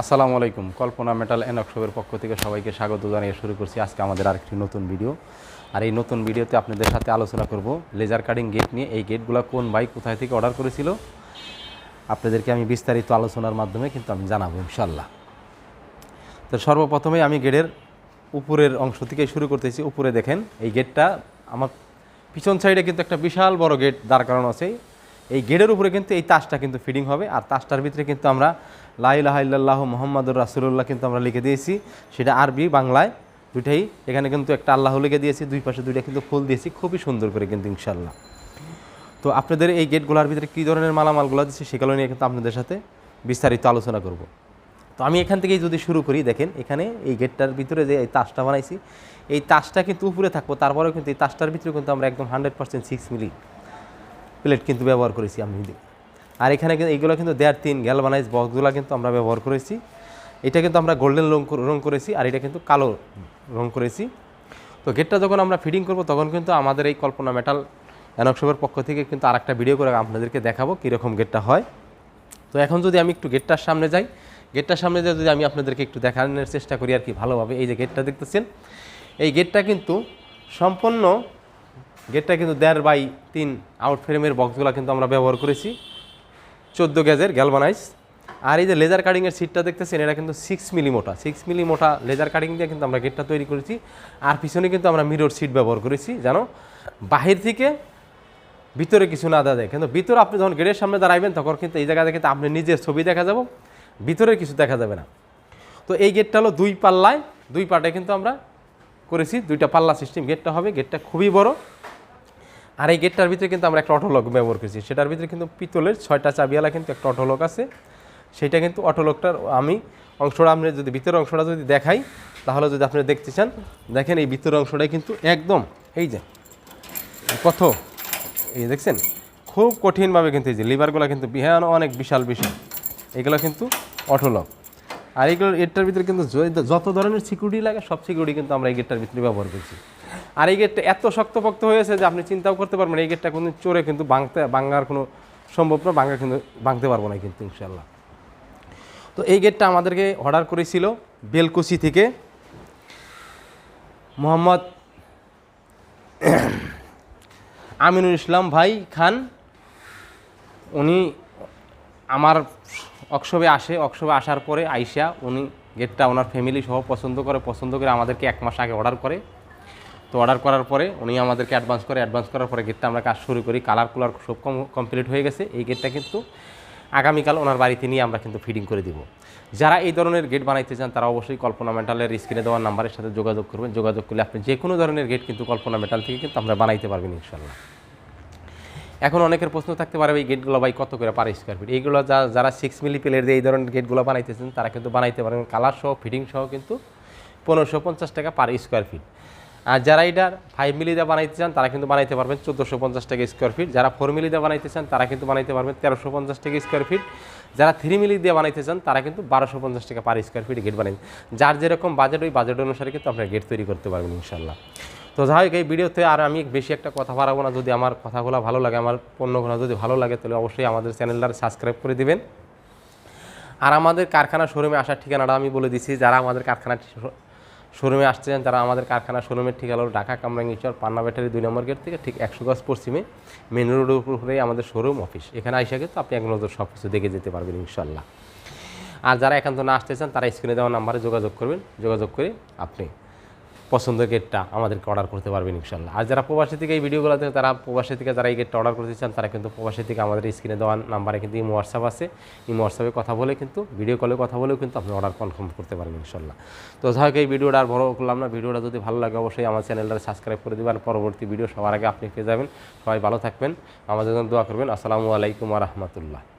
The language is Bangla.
আসসালামু আলাইকুম। কল্পনা মেটাল অ্যান্ড ওয়ার্কশপের পক্ষ থেকে সবাইকে স্বাগত জানিয়ে শুরু করছি আজকে আমাদের আরেকটি নতুন ভিডিও। আর এই নতুন ভিডিওতে আপনাদের সাথে আলোচনা করব লেজার কাটিং গেট নিয়ে, এই গেটগুলো কোন বাইক কোথায় থেকে অর্ডার করেছিল, আপনাদেরকে আমি বিস্তারিত আলোচনার মাধ্যমে কিন্তু আমি জানাব ইনশাল্লাহ তো সর্বপ্রথমে আমি গেটের উপরের অংশ থেকে শুরু করতেছি। উপরে দেখেন, এই গেটটা আমার পিছন সাইডে কিন্তু একটা বিশাল বড় গেট দাঁড় করানো আছে। এই গেটের উপরে কিন্তু এই তাসটা কিন্তু ফিডিং হবে। আর তাসটার ভিতরে কিন্তু আমরা লাইলাহ ইল্লাল্লাহ মোহাম্মদুর রাসুল্লাহ কিন্তু আমরা লিখে দিয়েছি। সেটা আরবি, বাংলায় দুইটাই। এখানে কিন্তু একটা আল্লাহ লিখে দিয়েছি, দুই পাশে দুইটা কিন্তু ফুল দিয়েছি। খুবই সুন্দর করে কিন্তু ইনশাল্লাহ তো আপনাদের এই গেটগুলোর ভিতরে কী ধরনের মালামালগুলো দিচ্ছি সেগুলো নিয়ে কিন্তু আপনাদের সাথে বিস্তারিত আলোচনা করব। তো আমি এখান থেকেই যদি শুরু করি, দেখেন এখানে এই গেটটার ভিতরে যে এই তাসটা বানাইছি, এই তাসটা কিন্তু উপরে থাকব, তারপরেও কিন্তু এই তাসটার ভিতরে কিন্তু আমরা একদম hundred percent six milli plate কিন্তু ব্যবহার করেছি আমি। আর এখানে কিন্তু এইগুলো কিন্তু দেয়ার তিন গ্যালভানাইজ বক্সগুলো কিন্তু আমরা ব্যবহার করেছি। এটা কিন্তু আমরা গোল্ডেন রং রং করেছি আর এটা কিন্তু কালো রং করেছি। তো গেটটা যখন আমরা ফিটিং করব, তখন কিন্তু আমাদের এই কল্পনা মেটাল অ্যানকশপের পক্ষ থেকে কিন্তু আর একটা ভিডিও করে আপনাদেরকে দেখাবো কীরকম গেটটা হয়। তো এখন যদি আমি একটু গেটটার সামনে যাই গেটটার সামনে দিয়ে যদি আমি আপনাদেরকে একটু দেখানোর চেষ্টা করি আর কি ভালোভাবে, এই যে গেটটা দেখতেছেন, এই গেটটা কিন্তু সম্পূর্ণ গেটটা কিন্তু দেড় বাই তিন আউট ফ্রেমের বক্সগুলো কিন্তু আমরা ব্যবহার করেছি। চোদ্দ গ্যাজের গ্যালভানাইজ আর এই যে লেজার কাটিংয়ের সিটটা দেখতেছেন, এটা কিন্তু সিক্স মিলি মোটা। সিক্স মিলি মোটা লেজার কাটিং দিয়ে কিন্তু আমরা গেটটা তৈরি করেছি। আর পিছনে কিন্তু আমরা মিরর সিট ব্যবহার করেছি, জানো? বাহির থেকে ভিতরে কিছু না যায় কিন্তু ভিতরে আপনি যখন গেটের সামনে দাঁড়াইবেন, তখন কিন্তু এই জায়গা থেকে আপনি নিজের ছবি দেখা যাব, ভিতরে কিছু দেখা যাবে না। তো এই গেটটা হলো দুই পাল্লায়, দুই পাটে কিন্তু আমরা করেছি, দুইটা পাল্লা সিস্টেম গেটটা হবে গেটটা খুবই বড়। আর এই গেটটার ভিতরে কিন্তু আমরা একটা অটোলক ব্যবহার করেছি। সেটার ভিতরে কিন্তু পিতলের ছয়টা চাবিওয়ালা কিন্তু একটা অটোলক আছে। সেটা কিন্তু অটোলকটার আমি অংশটা আপনি যদি ভিতরের অংশটা যদি দেখাই, তাহলে যদি আপনি দেখতে চান, দেখেন এই ভিতরের অংশটাই কিন্তু একদম এই যে, কত? এই দেখছেন? খুব কঠিনভাবে কিন্তু এই যে লিভারগুলো কিন্তু বিহান অনেক বিশাল বিশাল। এগুলো কিন্তু অটোলক। আর এইগুলো এটার ভিতরে কিন্তু যত ধরনের সিকিউরিটি লাগে, সব সিকিউরিটি কিন্তু আমরা এই গেটটার ভিতরে ব্যবহার করছি। আর এই গেটটা এত শক্তপোক্ত হয়েছে যে আপনি চিন্তাও করতে পারবেন এই গেটটা কোনো চোরে কিন্তু ভাঙতে, ভাঙার কোনো সম্ভব না, ভাঙা কিন্তু, ভাঙতে পারব না কিন্তু ইনশাল্লাহ তো এই গেটটা আমাদেরকে অর্ডার করেছিল বেলকুচি থেকে। মোহাম্মদ আমিনুল ইসলাম ভাই খান, উনি আমার অক্সবে আসে অক্সবে আসার পরে আইসা উনি গেটটা ওনার ফ্যামিলি সহ পছন্দ করে পছন্দ করে আমাদেরকে এক মাস আগে অর্ডার করে। তো অর্ডার করার পরে উনি আমাদেরকে অ্যাডভান্স করে অ্যাডভান্স করার পরে গেটটা আমরা কাজ শুরু করি। কালার কুলার সব কমপ্লিট হয়ে গেছে। এই গেটটা কিন্তু আগামীকাল ওনার বাড়িতে নিয়ে আমরা কিন্তু ফিটিং করে দিব। যারা এই ধরনের গেট বানাইতে চান, তারা অবশ্যই কল্পনা মেটালের স্ক্রিনে দেওয়ার নাম্বারের সাথে যোগাযোগ করবেন। যোগাযোগ করলে আপনি যে কোনো ধরনের গেট কিন্তু কল্পনা মেটাল থেকে কিন্তু আমরা বানাইতে পারবেন ইনশাল্লাহ এখন অনেকের প্রশ্ন থাকতে পারে এই গেটগুলো ভাই কত করে পার স্কোয়ার ফিট এইগুলো যা, যারা সিক্স মিলি প্লের দিয়ে এই ধরনের গেটগুলো বানাইতেছেন তারা কিন্তু বানাইতে পারেন কালার সহ ফিটিং সহ কিন্তু পনেরোশো পঞ্চাশ টাকা পার স্কোয়ার ফিট আর যারা এটার ফাইভ মিলি দিয়ে বানাইতে চান, তারা কিন্তু বানাইতে পারবেন চোদ্দোশো পঞ্চাশ টাকা স্কোয়ার ফিট যারা ফোর মিলি দিয়ে বানাইতে চান, তারা কিন্তু বানাইতে পারবেন তেরোশো পঞ্চাশ টাকা স্কোয়ার ফিট যারা থ্রি মিলি দিয়ে বানাইতে চান, তারা কিন্তু বারোশো পঞ্চাশ টাকা পার স্কোয়ার ফিট গেট বানাই যার যেরকম বাজেট ওই বাজেট অনুসারে কিন্তু আপনার গেট তৈরি করতে পারবেন ইনশাল্লাহ তো যাই হোক, এই ভিডিওতে আর আমি বেশি একটা কথা বাড়াবো না। যদি আমার কথাগুলো ভালো লাগে, আমার পণ্যগুলো যদি ভালো লাগে, তাহলে অবশ্যই আমাদের চ্যানেলটা সাবস্ক্রাইব করে দিবেন। আর আমাদের কারখানা শোরুমে আসার ঠিকানাটা আমি বলে দিচ্ছি যারা আমাদের কারখানা শোরুমে আসতে চান তারা আমাদের কারখানা শোরুমের ঠিকানা হলো ঢাকা কামরাঙ্গিচর পান্না ব্যাটারি দুই নম্বর গেট থেকে ঠিক একশো গজ পশ্চিমে মেন রোডের উপরে আমাদের শোরুম অফিস। এখানে আইসা কিন্তু আপনি এক নজর সব কিছু দেখে যেতে পারবেন ইনশাল্লাহ আর যারা একান্ত না আসতে চান, তারা স্ক্রিনে দেওয়া নাম্বারে যোগাযোগ করবেন। যোগাযোগ করে আপনি পছন্দের গেটটা আমাদেরকে অর্ডার করতে পারবেন ইনশাল্লাহ আর যারা প্রবাসী থেকে এই ভিডিওগুলো থেকে তারা প্রবাসী থেকে যারা এই গেটটা অর্ডার করতে চান, তারা কিন্তু প্রবাসী থেকে আমাদের স্ক্রিনে দেওয়া নাম্বারে কিন্তু ইমো হোয়াটসঅ্যাপ আছে। ইমো হোয়াটসঅ্যাপে কথা বলে কিন্তু ভিডিও কলে কথা বলেও কিন্তু আপনি অর্ডার কনফার্ম করতে পারবেন ইনশাল্লাহ তো যাই এই ভিডিওটা আর বড় করলাম না। ভিডিওটা যদি ভালো লাগে অবশ্যই আমার চ্যানেলটা সাবস্ক্রাইব করে দেবেন। পরবর্তী ভিডিও সবার আগে আপনি পেয়ে যাবেন। সবাই ভালো থাকবেন। আমাদের জন্য দোয়া করবেন। আসসালামু আলাইকুম রহমতুল্লাহ।